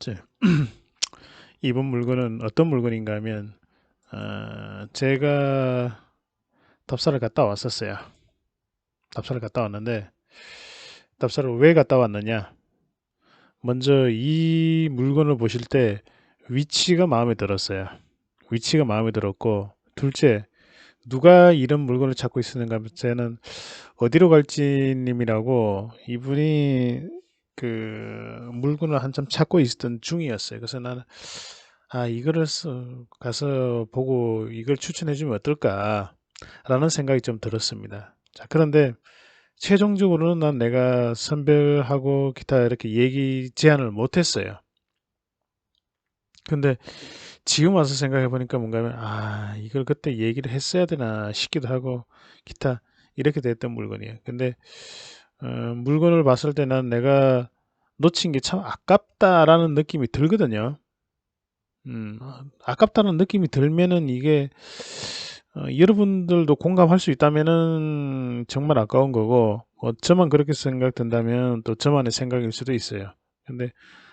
자, 이번 물건은 어떤 물건인가 하면 어, 제가 답사를 갔다 왔었어요. 답사를 갔다 왔는데 답사를 왜 갔다 왔느냐? 먼저 이 물건을 보실 때 위치가 마음에 들었어요. 위치가 마음에 들었고 둘째 누가 이런 물건을 찾고 있었는가 저는 어디로 갈지님이라고 이분이 그 물건을 한참 찾고 있었던 중이었어요. 그래서 나는 아 이거를 써- 가서 보고 이걸 추천해 주면 어떨까 라는 생각이 좀 들었습니다. 자 그런데 최종적으로는 난 내가 선별하고 기타 이렇게 얘기 제안을 못했어요. 근데 지금 와서 생각해 보니까 뭔가 하면 아 이걸 그때 얘기를 했어야 되나 싶기도 하고 기타 이렇게 됐던 물건이에요. 근데 어, 물건을 봤을 때난 내가 놓친 게 참 아깝다라는 느낌이 들거든요. 음, 아, 아깝다는 느낌이 들면은 이게 어, 여러분들도 공감할 수 있다면은 정말 아까운 거고 뭐 저만 그렇게 생각된다면 또 저만의 생각일 수도 있어요. 근데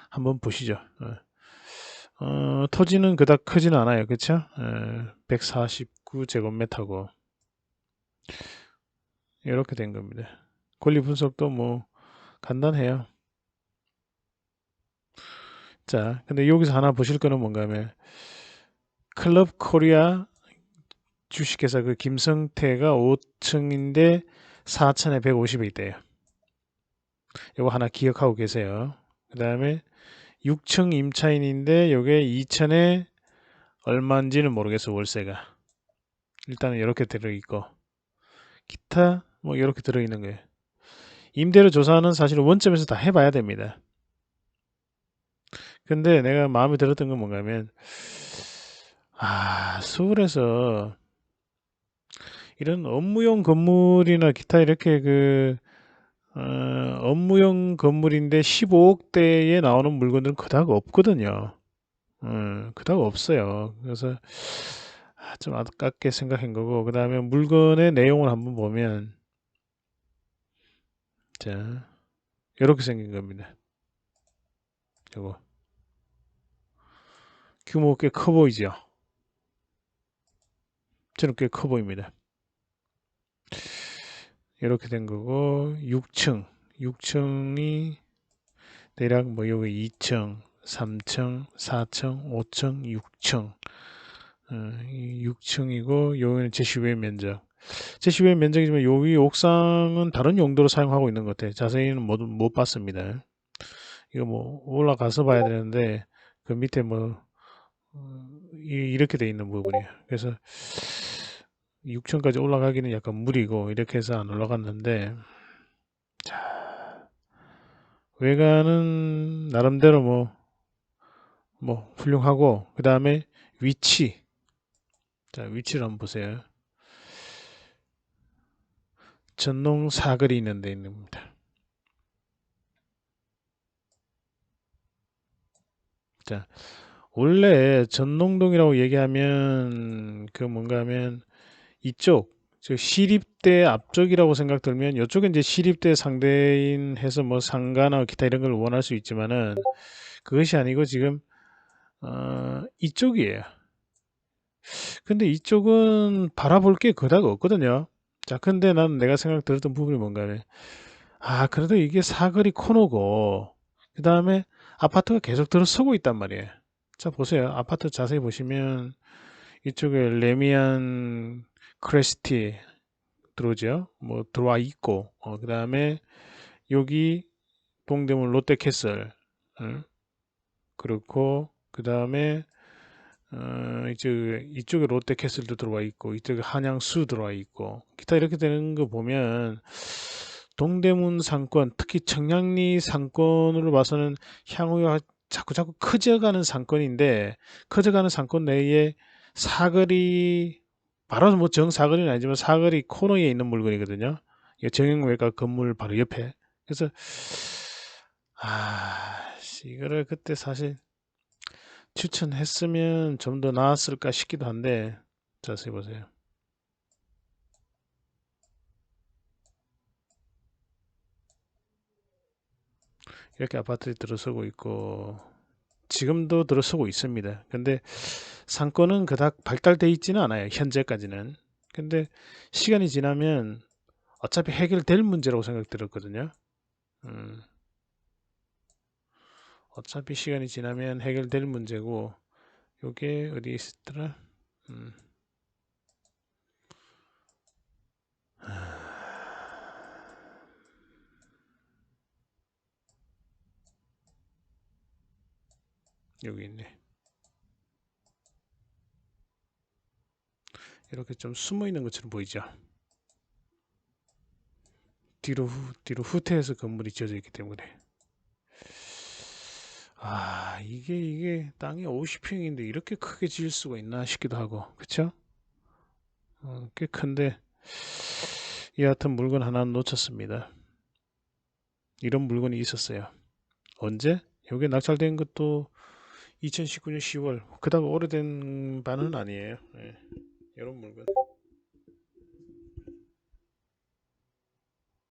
한번 보시죠. 어, 어, 토지는 그닥 크지는 않아요. 그쵸? 149제곱미터고 이렇게 된 겁니다. 권리 분석도 뭐 간단해요. 자, 근데 여기서 하나 보실 거는 뭔가 하면 클럽 코리아 주식회사 그 김성태가 5층인데 4천에 150이 있대요. 이거 하나 기억하고 계세요. 그 다음에 6층 임차인인데 요게 2천에 얼마인지는 모르겠어 월세가. 일단은 이렇게 들어있고 기타 뭐 이렇게 들어있는 거예요. 임대료 조사는 사실 원점에서 다 해봐야 됩니다. 근데 내가 마음에 들었던 건 뭔가 하면 아 서울에서 이런 업무용 건물이나 기타 이렇게 그 어, 업무용 건물인데 15억대에 나오는 물건들은 그닥 없거든요. 음, 그닥 없어요. 그래서 아, 좀 아깝게 생각한 거고 그 다음에 물건의 내용을 한번 보면 자 이렇게 생긴 겁니다. 이거 규모 꽤 커 보이죠? 저는 꽤 커 보입니다. 이렇게 된 거고 6층 6층이 대략 뭐 여기 2층 3층 4층 5층 6층 어, 6층이고 여기는 제시외 면적 제시외 면적이지만 여기 옥상은 다른 용도로 사용하고 있는 것 같아요. 자세히는 못, 못 봤습니다. 이거 뭐 올라가서 봐야 되는데 그 밑에 뭐 어, 이렇게 돼 있는 부분이에요. 그래서 6층까지 올라가기는 약간 무리고 이렇게 해서 안 올라갔는데 자 외관은 나름대로 뭐, 뭐 훌륭하고 그 다음에 위치. 자 위치를 한번 보세요 전농 사거리 있는 데 있는 겁니다 자 원래 전농동이라고 얘기하면 그 뭔가 하면 이쪽 즉 시립대 앞쪽이라고 생각 들면 이쪽은 이제 시립대 상대인 해서 뭐 상가나 기타 이런 걸 원할 수 있지만은 그것이 아니고 지금 어, 이쪽이에요. 근데 이쪽은 바라볼 게 그닥 없거든요. 자, 근데 난 내가 생각 들었던 부분이 뭔가를 아, 그래도 이게 사거리 코너고 그 다음에 아파트가 계속 들어서고 있단 말이에요. 자, 보세요. 아파트 자세히 보시면 이쪽에 레미안 크레스티 들어오죠. 뭐 들어와 있고 어, 그 다음에 여기 동대문 롯데캐슬 어? 그렇고 그 다음에 어, 이쪽, 이쪽에 롯데캐슬도 들어와 있고 이쪽에 한양수 들어와 있고 기타 이렇게 되는 거 보면 동대문 상권 특히 청량리 상권으로 봐서는 향후에 자꾸 자꾸 커져가는 상권인데 커져가는 상권 내에 사거리 바로 뭐 정사거리는 아니지만 사거리 코너에 있는 물건이거든요. 정형외과 건물 바로 옆에. 그래서 아 이거를 그때 사실 추천했으면 좀 더 나았을까 싶기도 한데 자세히 보세요. 이렇게 아파트에 들어서고 있고 지금도 들어서고 있습니다. 근데 상권은 그닥 발달돼 있지는 않아요. 현재까지는. 근데 시간이 지나면 어차피 해결될 문제라고 생각 들었거든요. 음, 어차피 시간이 지나면 해결될 문제고 요게 어디 있었더라? 음. 여기 있네. 이렇게 좀 숨어 있는 것처럼 보이죠? 뒤로 후, 뒤로 후퇴해서 건물이 지어져 있기 때문에. 아, 이게 이게 땅이 50평인데 이렇게 크게 지을 수가 있나 싶기도 하고, 그쵸? 어, 꽤 큰데 여하튼 물건 하나 놓쳤습니다. 이런 물건이 있었어요. 언제? 여기 낙찰된 것도 2019년 10월. 그다가 오래된 바는 아니에요. 예, 이런 물건.